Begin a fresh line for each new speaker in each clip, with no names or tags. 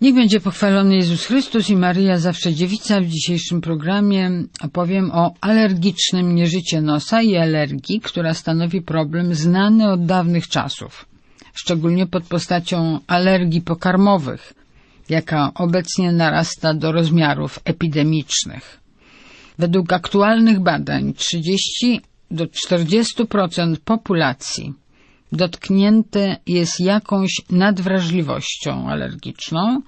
Niech będzie pochwalony Jezus Chrystus i Maryja Zawsze Dziewica. W dzisiejszym programie opowiem o alergicznym nieżycie nosa i alergii, która stanowi problem znany od dawnych czasów, szczególnie pod postacią alergii pokarmowych, jaka obecnie narasta do rozmiarów epidemicznych. Według aktualnych badań 30 do 40% populacji dotknięte jest jakąś nadwrażliwością alergiczną,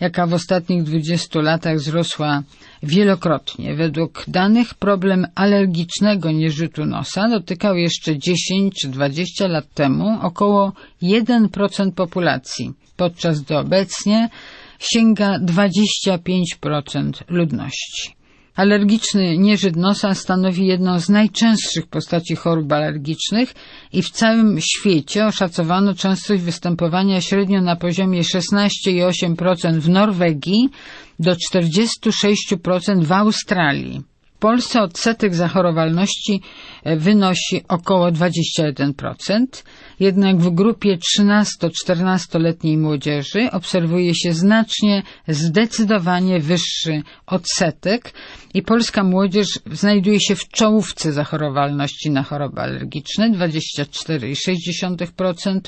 jaka w ostatnich 20 latach wzrosła wielokrotnie. Według danych problem alergicznego nieżytu nosa dotykał jeszcze 10 czy 20 lat temu około 1% populacji, podczas gdy obecnie sięga 25% ludności. Alergiczny nieżyt nosa stanowi jedną z najczęstszych postaci chorób alergicznych i w całym świecie oszacowano częstość występowania średnio na poziomie 16,8% w Norwegii do 46% w Australii. W Polsce odsetek zachorowalności wynosi około 21%, jednak w grupie 13-14-letniej młodzieży obserwuje się znacznie, zdecydowanie wyższy odsetek i polska młodzież znajduje się w czołówce zachorowalności na choroby alergiczne 24,6%,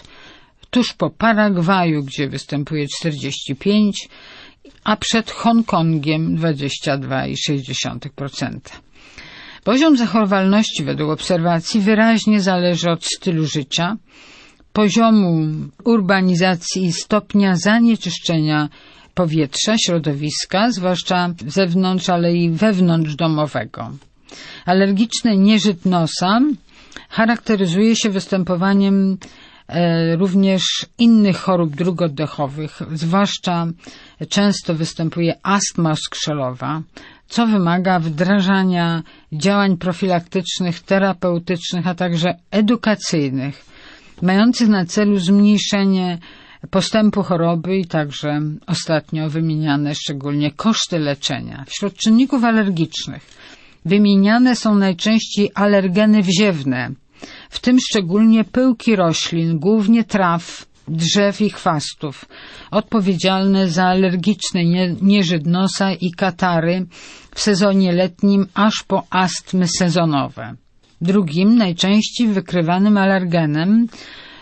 tuż po Paragwaju, gdzie występuje 45%, a przed Hongkongiem 22,6%. Poziom zachorowalności według obserwacji wyraźnie zależy od stylu życia, poziomu urbanizacji i stopnia zanieczyszczenia powietrza, środowiska, zwłaszcza zewnątrz, ale i wewnątrz domowego. Alergiczny nieżyt nosa charakteryzuje się występowaniem e, również innych chorób dróg oddechowych, zwłaszcza często występuje astma skrzelowa, co wymaga wdrażania działań profilaktycznych, terapeutycznych, a także edukacyjnych, mających na celu zmniejszenie postępu choroby i także ostatnio wymieniane szczególnie koszty leczenia. Wśród czynników alergicznych wymieniane są najczęściej alergeny wziewne, w tym szczególnie pyłki roślin, głównie traw, drzew i chwastów, odpowiedzialne za alergiczny nieżyt nosa i katary w sezonie letnim aż po astmy sezonowe. Drugim, najczęściej wykrywanym alergenem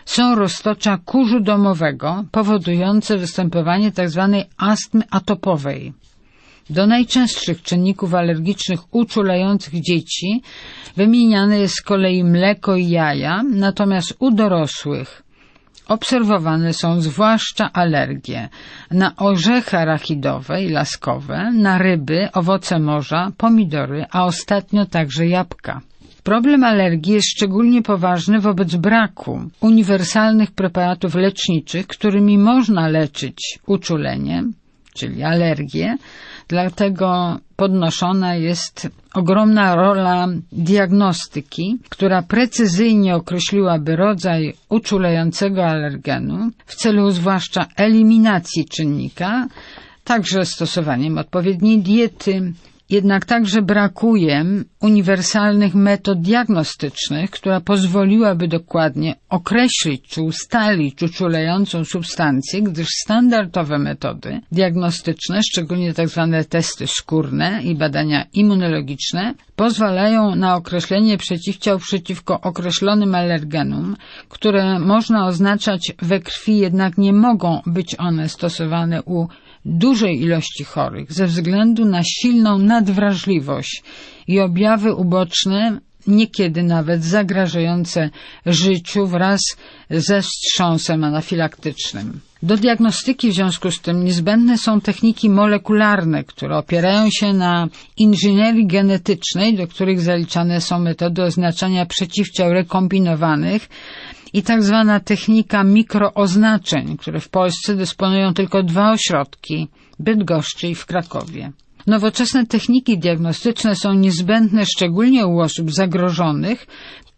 są roztocza kurzu domowego, powodujące występowanie tzw. astmy atopowej. Do najczęstszych czynników alergicznych uczulających dzieci wymieniane jest z kolei mleko i jaja, natomiast u dorosłych obserwowane są zwłaszcza alergie na orzechy arachidowe i laskowe, na ryby, owoce morza, pomidory, a ostatnio także jabłka. Problem alergii jest szczególnie poważny wobec braku uniwersalnych preparatów leczniczych, którymi można leczyć uczulenie, czyli alergię, dlatego podnoszona jest ogromna rola diagnostyki, która precyzyjnie określiłaby rodzaj uczulającego alergenu w celu zwłaszcza eliminacji czynnika, także stosowaniem odpowiedniej diety, jednak także brakuje uniwersalnych metod diagnostycznych, która pozwoliłaby dokładnie określić czy ustalić uczulającą substancję, gdyż standardowe metody diagnostyczne, szczególnie tzw. Tak testy skórne i badania immunologiczne, pozwalają na określenie przeciwciał przeciwko określonym alergenom, które można oznaczać we krwi, jednak nie mogą być one stosowane u dużej ilości chorych ze względu na silną nadwrażliwość i objawy uboczne, niekiedy nawet zagrażające życiu wraz ze wstrząsem anafilaktycznym. Do diagnostyki w związku z tym niezbędne są techniki molekularne, które opierają się na inżynierii genetycznej, do których zaliczane są metody oznaczania przeciwciał rekombinowanych, i tak zwana technika mikrooznaczeń, które w Polsce dysponują tylko dwa ośrodki, Bydgoszczy i w Krakowie. Nowoczesne techniki diagnostyczne są niezbędne szczególnie u osób zagrożonych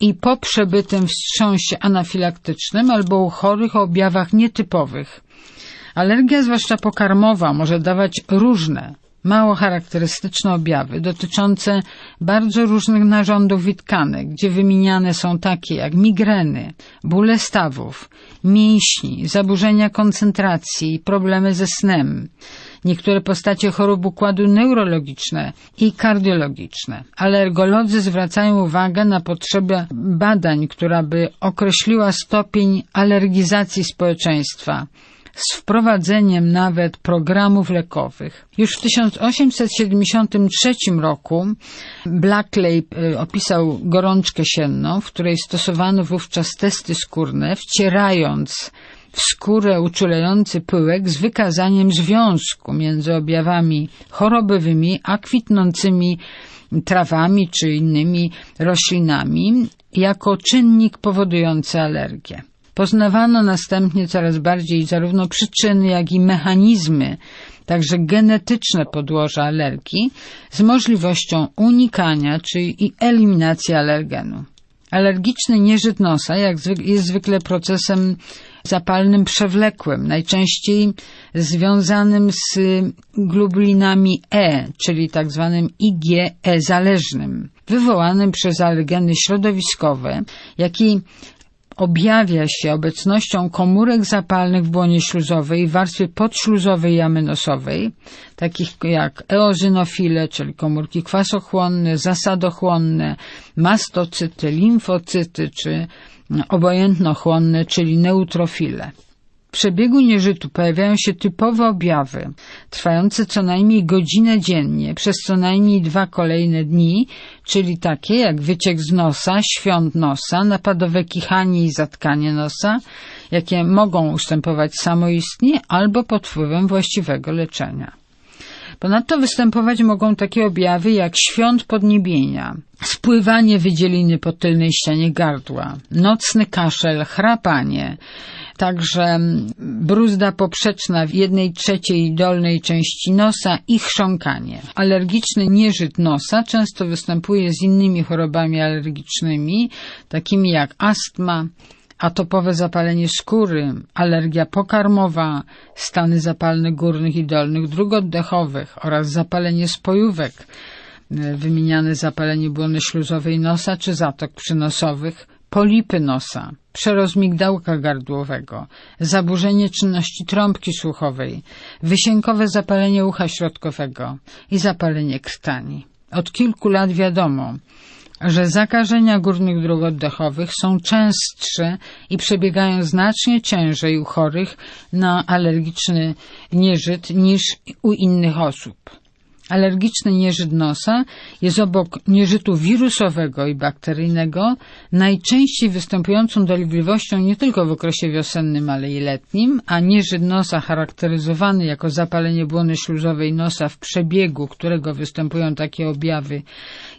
i po przebytym wstrząsie anafilaktycznym albo u chorych o objawach nietypowych. Alergia, zwłaszcza pokarmowa, może dawać różne, mało charakterystyczne objawy dotyczące bardzo różnych narządów i tkanek, gdzie wymieniane są takie jak migreny, bóle stawów, mięśni, zaburzenia koncentracji, problemy ze snem, niektóre postacie chorób układu neurologiczne i kardiologiczne. Alergolodzy zwracają uwagę na potrzebę badań, która by określiła stopień alergizacji społeczeństwa, z wprowadzeniem nawet programów lekowych. Już w 1873 roku Blackley opisał gorączkę sienną, w której stosowano wówczas testy skórne, wcierając w skórę uczulający pyłek z wykazaniem związku między objawami chorobowymi a kwitnącymi trawami czy innymi roślinami jako czynnik powodujący alergię. Poznawano następnie coraz bardziej zarówno przyczyny, jak i mechanizmy, także genetyczne podłoża alergii z możliwością unikania czy eliminacji alergenu. Alergiczny nieżyt nosa jest zwykle procesem zapalnym przewlekłym, najczęściej związanym z glubulinami E, czyli tak zwanym IgE zależnym, wywołanym przez alergeny środowiskowe, jak i objawia się obecnością komórek zapalnych w błonie śluzowej w warstwie podśluzowej jamy nosowej, takich jak eozynofile, czyli komórki kwasochłonne, zasadochłonne, mastocyty, limfocyty czy obojętnochłonne, czyli neutrofile. Przebiegu nieżytu pojawiają się typowe objawy, trwające co najmniej godzinę dziennie, przez co najmniej dwa kolejne dni, czyli takie jak wyciek z nosa, świąt nosa, napadowe kichanie i zatkanie nosa, jakie mogą ustępować samoistnie albo pod wpływem właściwego leczenia. Ponadto występować mogą takie objawy jak świąt podniebienia, spływanie wydzieliny po tylnej ścianie gardła, nocny kaszel, chrapanie, także bruzda poprzeczna w jednej trzeciej dolnej części nosa i chrząkanie. Alergiczny nieżyt nosa często występuje z innymi chorobami alergicznymi, takimi jak astma, atopowe zapalenie skóry, alergia pokarmowa, stany zapalne górnych i dolnych dróg oddechowych oraz zapalenie spojówek, wymieniane zapalenie błony śluzowej nosa czy zatok przynosowych, polipy nosa, przerost migdałka gardłowego, zaburzenie czynności trąbki słuchowej, wysiękowe zapalenie ucha środkowego i zapalenie krtani. Od kilku lat wiadomo, że zakażenia górnych dróg oddechowych są częstsze i przebiegają znacznie ciężej u chorych na alergiczny nieżyt niż u innych osób. Alergiczny nieżyt nosa jest obok nieżytu wirusowego i bakteryjnego najczęściej występującą dolegliwością nie tylko w okresie wiosennym, ale i letnim, a nieżyt nosa charakteryzowany jako zapalenie błony śluzowej nosa w przebiegu, którego występują takie objawy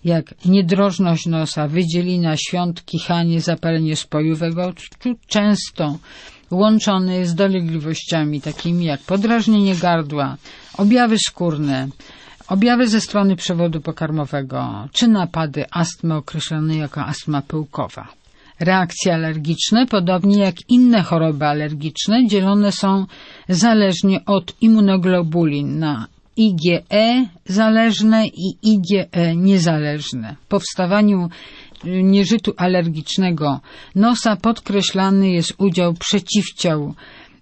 jak niedrożność nosa, wydzielina, świąt, kichanie, zapalenie spojówego, często łączony z dolegliwościami takimi jak podrażnienie gardła, objawy skórne, Objawy ze strony przewodu pokarmowego czy napady astmy określone jako astma pyłkowa. Reakcje alergiczne, podobnie jak inne choroby alergiczne, dzielone są zależnie od immunoglobulin na IgE zależne i IgE niezależne. W powstawaniu nieżytu alergicznego nosa podkreślany jest udział przeciwciał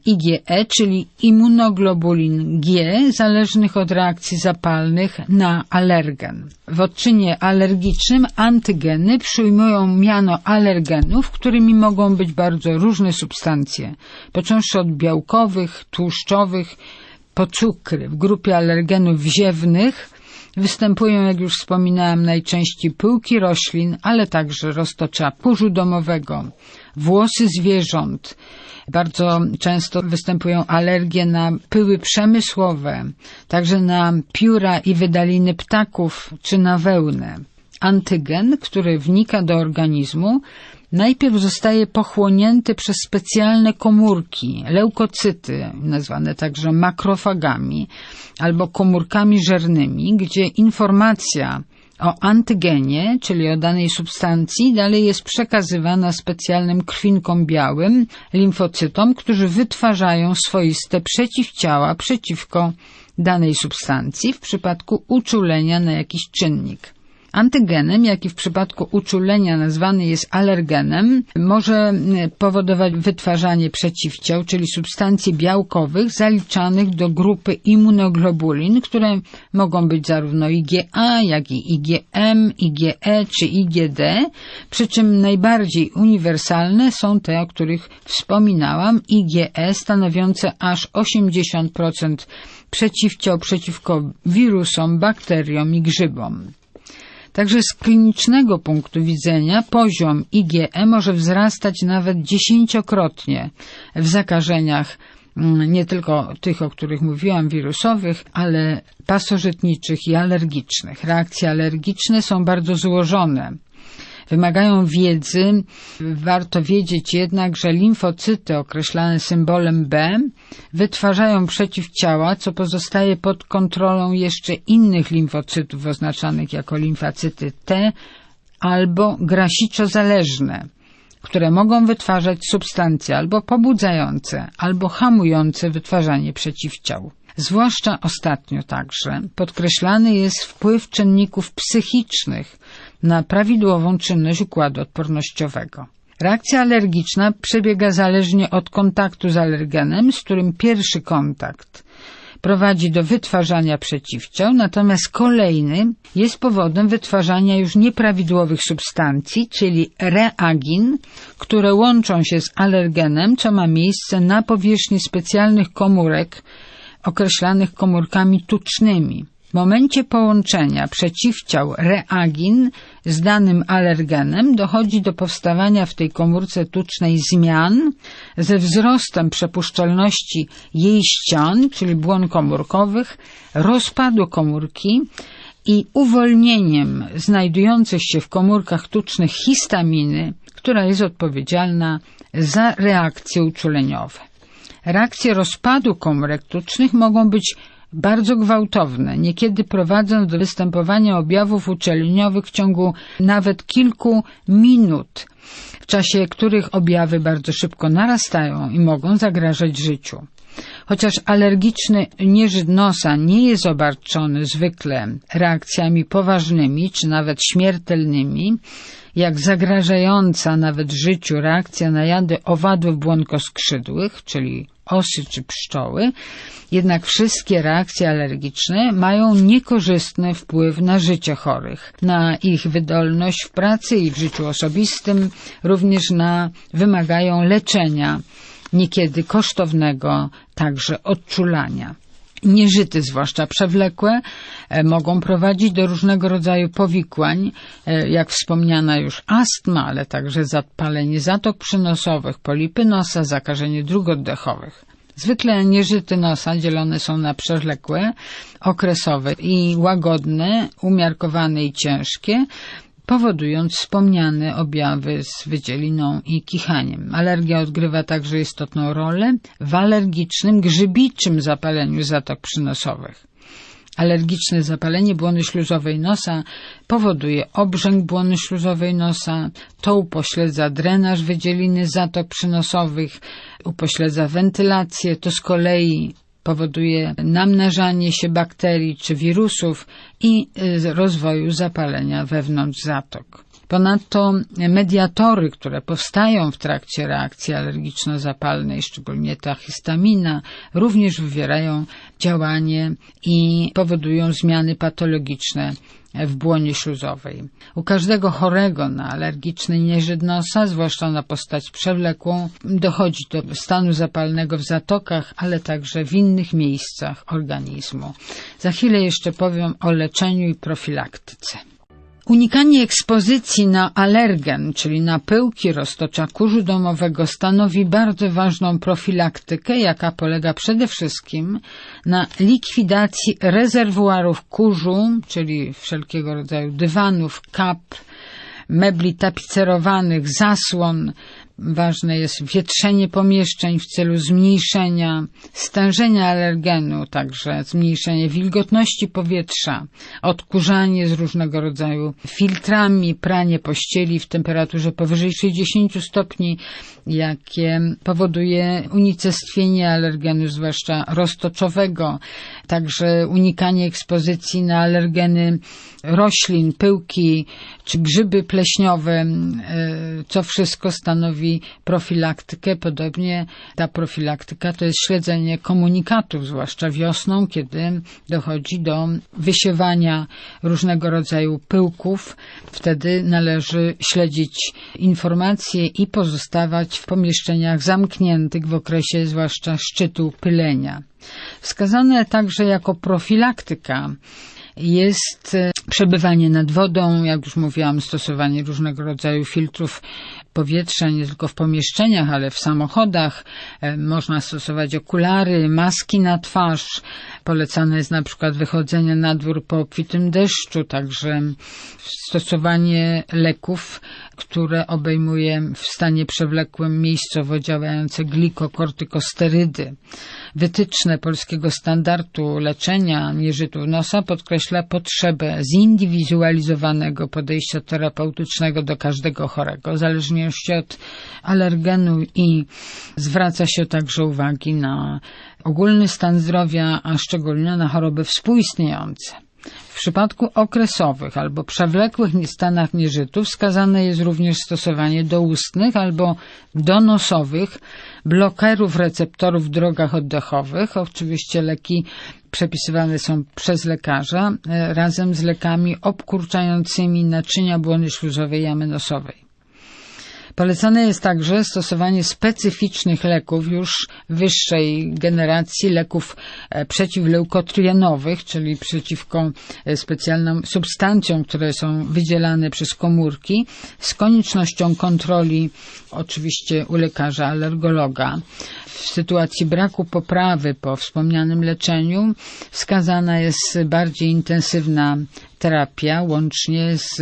IgE, czyli immunoglobulin G, zależnych od reakcji zapalnych na alergen. W odczynie alergicznym antygeny przyjmują miano alergenów, którymi mogą być bardzo różne substancje, począwszy od białkowych, tłuszczowych, po cukry. W grupie alergenów wziewnych Występują, jak już wspominałem, najczęściej pyłki roślin, ale także roztocza kurzu domowego, włosy zwierząt. Bardzo często występują alergie na pyły przemysłowe, także na pióra i wydaliny ptaków czy na wełnę. Antygen, który wnika do organizmu, najpierw zostaje pochłonięty przez specjalne komórki, leukocyty, nazwane także makrofagami albo komórkami żernymi, gdzie informacja o antygenie, czyli o danej substancji, dalej jest przekazywana specjalnym krwinkom białym, limfocytom, którzy wytwarzają swoiste przeciwciała przeciwko danej substancji w przypadku uczulenia na jakiś czynnik. Antygenem, jaki w przypadku uczulenia nazwany jest alergenem, może powodować wytwarzanie przeciwciał, czyli substancji białkowych zaliczanych do grupy immunoglobulin, które mogą być zarówno IgA, jak i IgM, IgE czy IgD, przy czym najbardziej uniwersalne są te, o których wspominałam, IgE stanowiące aż 80% przeciwciał przeciwko wirusom, bakteriom i grzybom. Także z klinicznego punktu widzenia poziom IgE może wzrastać nawet dziesięciokrotnie w zakażeniach mm, nie tylko tych, o których mówiłam, wirusowych, ale pasożytniczych i alergicznych. Reakcje alergiczne są bardzo złożone wymagają wiedzy. Warto wiedzieć jednak, że limfocyty określane symbolem B wytwarzają przeciwciała, co pozostaje pod kontrolą jeszcze innych limfocytów oznaczanych jako limfocyty T albo grasiczo-zależne, które mogą wytwarzać substancje albo pobudzające, albo hamujące wytwarzanie przeciwciał. Zwłaszcza ostatnio także podkreślany jest wpływ czynników psychicznych na prawidłową czynność układu odpornościowego. Reakcja alergiczna przebiega zależnie od kontaktu z alergenem, z którym pierwszy kontakt prowadzi do wytwarzania przeciwciał, natomiast kolejny jest powodem wytwarzania już nieprawidłowych substancji, czyli reagin, które łączą się z alergenem, co ma miejsce na powierzchni specjalnych komórek określanych komórkami tucznymi. W momencie połączenia przeciwciał reagin z danym alergenem dochodzi do powstawania w tej komórce tucznej zmian ze wzrostem przepuszczalności jej ścian, czyli błon komórkowych, rozpadu komórki i uwolnieniem znajdujących się w komórkach tucznych histaminy, która jest odpowiedzialna za reakcje uczuleniowe. Reakcje rozpadu komórek tucznych mogą być bardzo gwałtowne, niekiedy prowadzą do występowania objawów uczeliniowych w ciągu nawet kilku minut, w czasie których objawy bardzo szybko narastają i mogą zagrażać życiu. Chociaż alergiczny nieżyd nosa nie jest obarczony zwykle reakcjami poważnymi czy nawet śmiertelnymi, jak zagrażająca nawet życiu reakcja na jady owadów błonkoskrzydłych, czyli osy czy pszczoły, jednak wszystkie reakcje alergiczne mają niekorzystny wpływ na życie chorych, na ich wydolność w pracy i w życiu osobistym, również na wymagają leczenia, niekiedy kosztownego także odczulania. Nieżyty, zwłaszcza przewlekłe, e, mogą prowadzić do różnego rodzaju powikłań, e, jak wspomniana już astma, ale także zapalenie zatok przynosowych, polipy nosa, zakażenie dróg oddechowych. Zwykle nieżyty nosa dzielone są na przewlekłe, okresowe i łagodne, umiarkowane i ciężkie, powodując wspomniane objawy z wydzieliną i kichaniem. Alergia odgrywa także istotną rolę w alergicznym, grzybiczym zapaleniu zatok przynosowych. Alergiczne zapalenie błony śluzowej nosa powoduje obrzęk błony śluzowej nosa, to upośledza drenaż wydzieliny zatok przynosowych, upośledza wentylację, to z kolei powoduje namnażanie się bakterii czy wirusów i y, rozwoju zapalenia wewnątrz zatok. Ponadto mediatory, które powstają w trakcie reakcji alergiczno-zapalnej, szczególnie ta histamina, również wywierają działanie i powodują zmiany patologiczne w błonie śluzowej. U każdego chorego na alergiczny nieżyd nosa, zwłaszcza na postać przewlekłą, dochodzi do stanu zapalnego w zatokach, ale także w innych miejscach organizmu. Za chwilę jeszcze powiem o leczeniu i profilaktyce. Unikanie ekspozycji na alergen, czyli na pyłki roztocza kurzu domowego, stanowi bardzo ważną profilaktykę, jaka polega przede wszystkim na likwidacji rezerwuarów kurzu, czyli wszelkiego rodzaju dywanów, kap, mebli tapicerowanych, zasłon, ważne jest wietrzenie pomieszczeń w celu zmniejszenia stężenia alergenu, także zmniejszenie wilgotności powietrza, odkurzanie z różnego rodzaju filtrami, pranie pościeli w temperaturze powyżej 60 stopni, jakie powoduje unicestwienie alergenu, zwłaszcza roztoczowego, także unikanie ekspozycji na alergeny roślin, pyłki czy grzyby pleśniowe, e, co wszystko stanowi profilaktykę. Podobnie ta profilaktyka to jest śledzenie komunikatów, zwłaszcza wiosną, kiedy dochodzi do wysiewania różnego rodzaju pyłków. Wtedy należy śledzić informacje i pozostawać w pomieszczeniach zamkniętych w okresie zwłaszcza szczytu pylenia. Wskazane także jako profilaktyka jest e, przebywanie nad wodą, jak już mówiłam, stosowanie różnego rodzaju filtrów powietrza, nie tylko w pomieszczeniach, ale w samochodach. E, można stosować okulary, maski na twarz. Polecane jest na przykład wychodzenie na dwór po obfitym deszczu, także stosowanie leków, które obejmuje w stanie przewlekłym miejscowo działające glikokortykosterydy. Wytyczne polskiego standardu leczenia nieżytów nosa podkreśla potrzebę zindywidualizowanego podejścia terapeutycznego do każdego chorego, w zależności od alergenu i zwraca się także uwagi na ogólny stan zdrowia, a szczególnie na choroby współistniejące. W przypadku okresowych albo przewlekłych stanach nieżytu wskazane jest również stosowanie doustnych albo donosowych blokerów receptorów w drogach oddechowych. Oczywiście leki przepisywane są przez lekarza e, razem z lekami obkurczającymi naczynia błony śluzowej jamy nosowej. Polecane jest także stosowanie specyficznych leków już wyższej generacji, leków e, przeciwleukotrienowych, czyli przeciwko e, specjalnym substancjom, które są wydzielane przez komórki, z koniecznością kontroli oczywiście u lekarza alergologa. W sytuacji braku poprawy po wspomnianym leczeniu wskazana jest bardziej intensywna terapia, łącznie z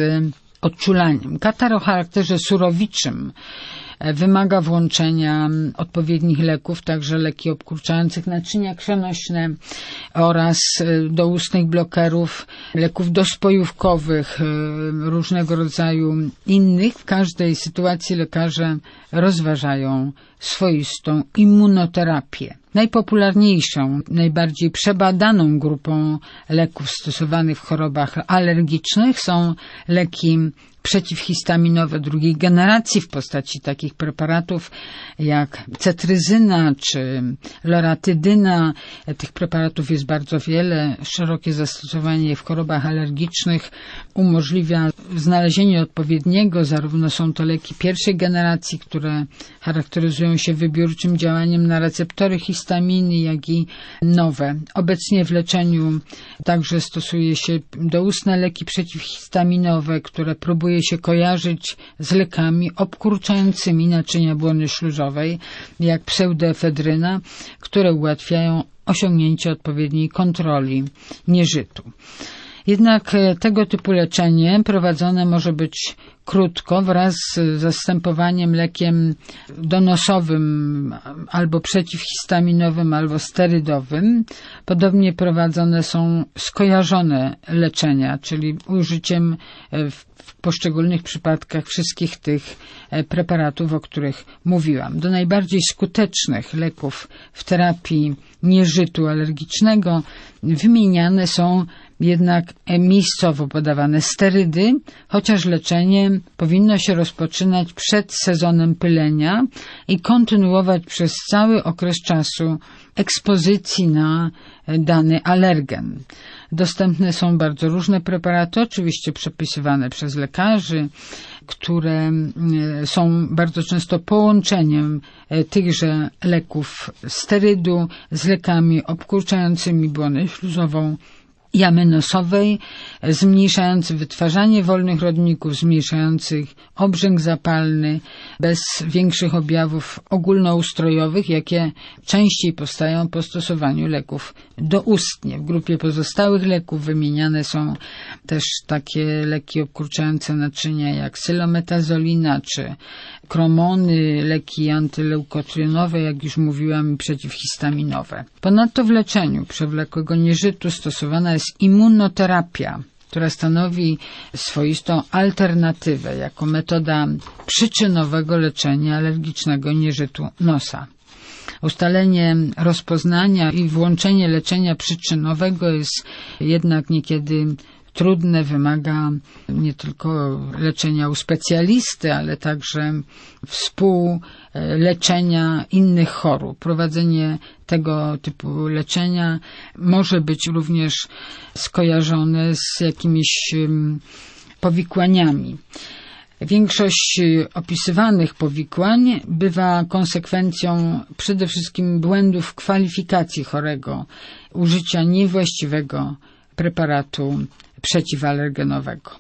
odczulaniem. Katar o charakterze surowiczym wymaga włączenia odpowiednich leków, także leki obkurczających naczynia krwionośne oraz e, doustnych blokerów, leków dospojówkowych, e, różnego rodzaju innych. W każdej sytuacji lekarze rozważają swoistą immunoterapię. Najpopularniejszą, najbardziej przebadaną grupą leków stosowanych w chorobach alergicznych są leki przeciwhistaminowe drugiej generacji w postaci takich preparatów jak cetryzyna czy loratydyna. Tych preparatów jest bardzo wiele. Szerokie zastosowanie w chorobach alergicznych umożliwia znalezienie odpowiedniego. Zarówno są to leki pierwszej generacji, które charakteryzują się wybiórczym działaniem na receptory histaminy, jak i nowe. Obecnie w leczeniu także stosuje się doustne leki przeciwhistaminowe, które próbuje się kojarzyć z lekami obkurczającymi naczynia błony śluzowej, jak pseudoefedryna, które ułatwiają osiągnięcie odpowiedniej kontroli nieżytu. Jednak e, tego typu leczenie prowadzone może być krótko wraz z zastępowaniem lekiem donosowym albo przeciwhistaminowym, albo sterydowym. Podobnie prowadzone są skojarzone leczenia, czyli użyciem e, w poszczególnych przypadkach wszystkich tych e, preparatów, o których mówiłam. Do najbardziej skutecznych leków w terapii nieżytu alergicznego wymieniane są jednak miejscowo podawane sterydy, chociaż leczenie powinno się rozpoczynać przed sezonem pylenia i kontynuować przez cały okres czasu ekspozycji na dany alergen. Dostępne są bardzo różne preparaty, oczywiście przepisywane przez lekarzy, które mm, są bardzo często połączeniem e, tychże leków sterydu z lekami obkurczającymi błonę śluzową jamy nosowej, zmniejszający wytwarzanie wolnych rodników, zmniejszających obrzęk zapalny, bez większych objawów ogólnoustrojowych, jakie częściej powstają po stosowaniu leków doustnie. W grupie pozostałych leków wymieniane są też takie leki obkurczające naczynia jak sylometazolina czy kromony, leki antyleukotrionowe, jak już mówiłam, przeciwhistaminowe. Ponadto w leczeniu przewlekłego nieżytu stosowana jest immunoterapia, która stanowi swoistą alternatywę jako metoda przyczynowego leczenia alergicznego nieżytu nosa. Ustalenie rozpoznania i włączenie leczenia przyczynowego jest jednak niekiedy trudne, wymaga nie tylko leczenia u specjalisty, ale także współleczenia innych chorób. Prowadzenie tego typu leczenia może być również skojarzone z jakimiś powikłaniami. Większość opisywanych powikłań bywa konsekwencją przede wszystkim błędów kwalifikacji chorego, użycia niewłaściwego preparatu przeciwalergenowego.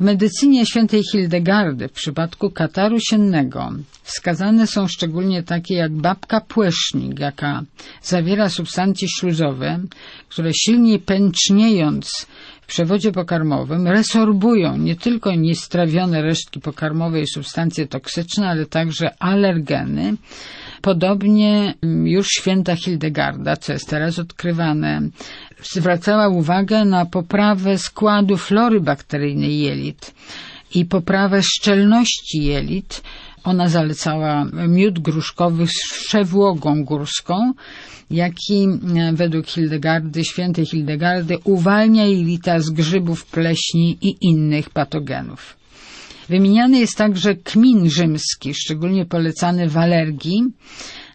W medycynie świętej Hildegardy w przypadku kataru siennego wskazane są szczególnie takie jak babka płesznik, jaka zawiera substancje śluzowe, które silnie pęczniejąc w przewodzie pokarmowym resorbują nie tylko niestrawione resztki pokarmowe i substancje toksyczne, ale także alergeny, Podobnie już święta Hildegarda, co jest teraz odkrywane, zwracała uwagę na poprawę składu flory bakteryjnej jelit i poprawę szczelności jelit. Ona zalecała miód gruszkowy z przewłogą górską, jaki według Hildegardy, świętej Hildegardy, uwalnia jelita z grzybów, pleśni i innych patogenów. Wymieniany jest także kmin rzymski, szczególnie polecany w alergii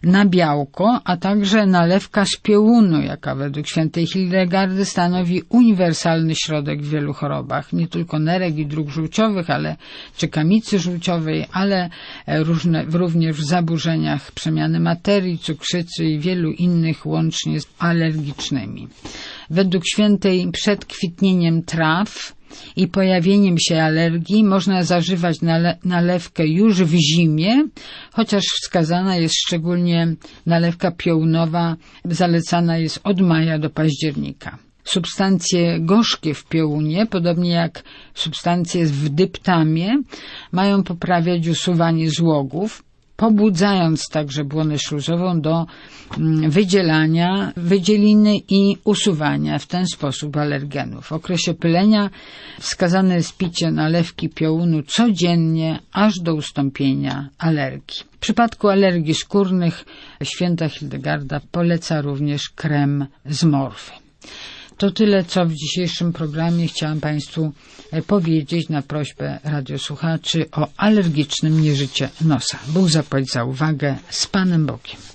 na białko, a także nalewka z piołunu, jaka według świętej Hildegardy stanowi uniwersalny środek w wielu chorobach, nie tylko nerek i dróg żółciowych, ale czy kamicy żółciowej, ale różne, również w zaburzeniach przemiany materii, cukrzycy i wielu innych łącznie z alergicznymi. Według świętej przed kwitnieniem traw i pojawieniem się alergii można zażywać nale nalewkę już w zimie, chociaż wskazana jest szczególnie nalewka piołunowa, zalecana jest od maja do października. Substancje gorzkie w piołunie, podobnie jak substancje w dyptamie, mają poprawiać usuwanie złogów, pobudzając także błonę śluzową do mm, wydzielania wydzieliny i usuwania w ten sposób alergenów. W okresie pylenia wskazane jest picie nalewki piołunu codziennie aż do ustąpienia alergii. W przypadku alergii skórnych święta Hildegarda poleca również krem z morfy. To tyle, co w dzisiejszym programie chciałam Państwu e, powiedzieć na prośbę radiosłuchaczy o alergicznym nieżycie nosa. Bóg zapłać za uwagę z Panem Bogiem.